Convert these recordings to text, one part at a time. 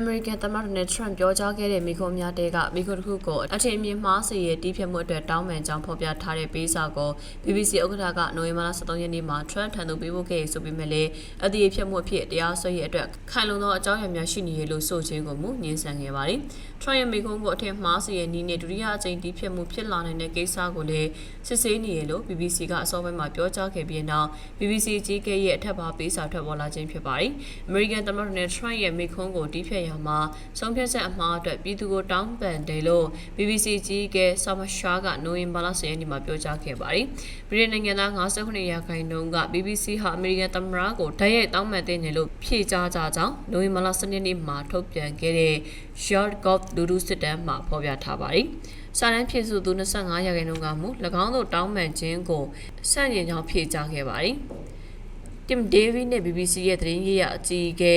အမေရိကန်သမ္မတဒေါ်နယ်ထရန့်ပြောကြားခဲ့တဲ့မိခိုများတဲကမိခိုတစ်ခုကိုအထင်အမြင်မှားစေရဲ့တီးဖြတ်မှုအတွက်တောင်းပန်ကြောင်းဖော်ပြထားတဲ့ပေးစာကို BBC ဥက္ကဋ္ဌကနိုဝင်ဘာလ23ရက်နေ့မှာထရန့်ထံသို့ပေးပို့ခဲ့ဆိုပေမဲ့လည်းအသေးဖြတ်မှုအဖြစ်တရားစွဲရဲ့အတွက်ခိုင်လုံသောအကြောင်းအရာများရှိနေရလို့ဆိုခြင်းကိုမူညှင်းဆန်ခဲ့ပါတယ်။ထရန့်ရဲ့မိခိုကိုအထင်မှားစေရဲ့နီးနဲ့ဒုတိယအကြိမ်တီးဖြတ်မှုဖြစ်လာနိုင်တဲ့ကိစ္စကိုလည်းစစ်ဆေးနေရလို့ BBC ကအစောပိုင်းမှာပြောကြားခဲ့ပြီးနောက် BBC ကြီးကရဲ့အထက်ပါပေးစာထွက်ပေါ်လာခြင်းဖြစ်ပါတယ်။အမေရိကန်သမ္မတဒေါ်နယ်ထရန့်ရဲ့မိခွန်းကိုတီးဖြတ်ရမှာဆုံးဖြတ်ချက်အမှားအတွက်ပြည်သူကိုတောင်းပန်တယ်လို့ BBC ကြီးကဆာမရှာကနိုဝင်ဘာလ10ရက်နေ့မှာပြောကြားခဲ့ပါတယ်။ပြည်နိုင်ငံသား59ရာခိုင်နှုန်းက BBC ဟာအမေရိကန်သမ္မတကိုတိုက်ရိုက်တောင်းပန်တဲ့နယ်လို့ဖြေကြားကြကြောင်းနိုဝင်ဘာလ10ရက်နေ့မှာထုတ်ပြန်ခဲ့တဲ့ Short Golf လူထုစစ်တမ်းမှာဖော်ပြထားပါတယ်။စာတမ်းဖြည့်ဆိုသူ25ရာခိုင်နှုန်းကမူ၎င်းတို့တောင်းပန်ခြင်းကိုစန့်ကျင်ကြောင်းဖြေကြားခဲ့ပါတယ်။ Tim Davy နဲ့ BBC ရဲ့သတင်းရေးရအကြီးအကဲ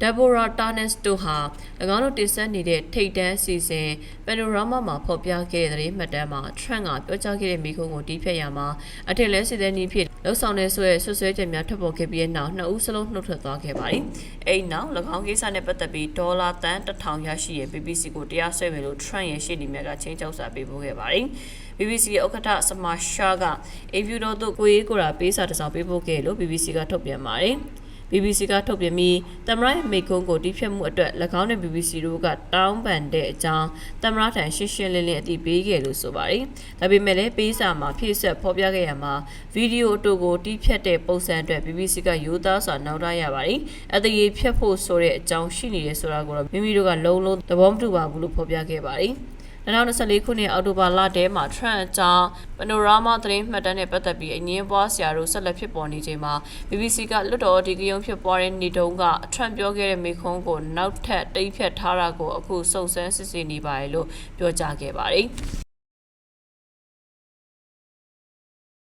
Deborah Tarnas တို့ဟာ၎င်းတို့တင်ဆက်နေတဲ့ထိတ်တန်းစီစဉ် Panorama မှာဖော်ပြခဲ့တဲ့သတင်းမှတ်တမ်းမှာ Trump ကပြောကြားခဲ့တဲ့မိကုန်းကိုတီးဖြတ်ရမှာအထက်လဲစစ်တဲ့နည်းဖြစ်လှုပ်ဆောင်တဲ့ဆွဲဆွဆွဲချက်များထွက်ပေါ်ခဲ့ပြီးတဲ့နောက်နှစ်ဦးစလုံးနှုတ်ထွက်သွားခဲ့ပါတယ်။အဲ့နောက်၎င်းကိစ္စနဲ့ပတ်သက်ပြီးဒေါ်လာတန်1000ရရှိရဲ့ BBC ကိုတရားစွဲမယ်လို့ Trump ရဲ့ရှေ့နေများကချင်းချောက်စာပေးပို့ခဲ့ပါတယ်။ BBC ရဲ့ဥက္ကဋ္ဌစမာရှာကအေဗီရိုတို့ကိုရေးကိုရာပေးစာတစ်စောင်ပေးပို့ခဲ့လို့ BBC ကထုတ်ပြန်ပါတယ်။ BBC ကထုတ်ပြန်ပြီးသမ္မတရဲ့မိကုန်းကိုတီးဖြတ်မှုအတွက်၎င်းနဲ့ BBC တို့ကတောင်းပန်တဲ့အကြောင်းသမ္မတထံရှင်းရှင်းလင်းလင်းအသိပေးခဲ့လို့ဆိုပါတယ်။ဒါပေမဲ့လည်းပေးစာမှာဖြည့်ဆွက်ဖော်ပြခဲ့ရမှာဗီဒီယိုအတူကိုတီးဖြတ်တဲ့ပုံစံအတွက် BBC ကယူသားစွာနောက်ထားရပါတယ်။အသေးဖြတ်ဖို့ဆိုတဲ့အကြောင်းရှိနေတယ်ဆိုတာကိုတော့မိမိတို့ကလုံးလုံးသဘောမတူပါဘူးလို့ဖော်ပြခဲ့ပါတယ်။ 2024ခုနှစ်အောက်တိုဘာလထဲမှာ Trump အကြောင်း Panorama သတင်းမှတ်တမ်းနဲ့ပတ်သက်ပြီးအငင်းပွားစရာတို့ဆက်လက်ဖြစ်ပေါ်နေချိန်မှာ BBC ကလွတ်တော်ဒီကယုံဖြစ်ပွားတဲ့နေ့တုန်းက Trump ပြောခဲ့တဲ့မိခွန်းကိုနောက်ထပ်တိတ်ဖြတ်ထားတာကိုအခုစုံစမ်းစစ်ဆေးနေပါတယ်လို့ပြောကြားခဲ့ပါတယ်။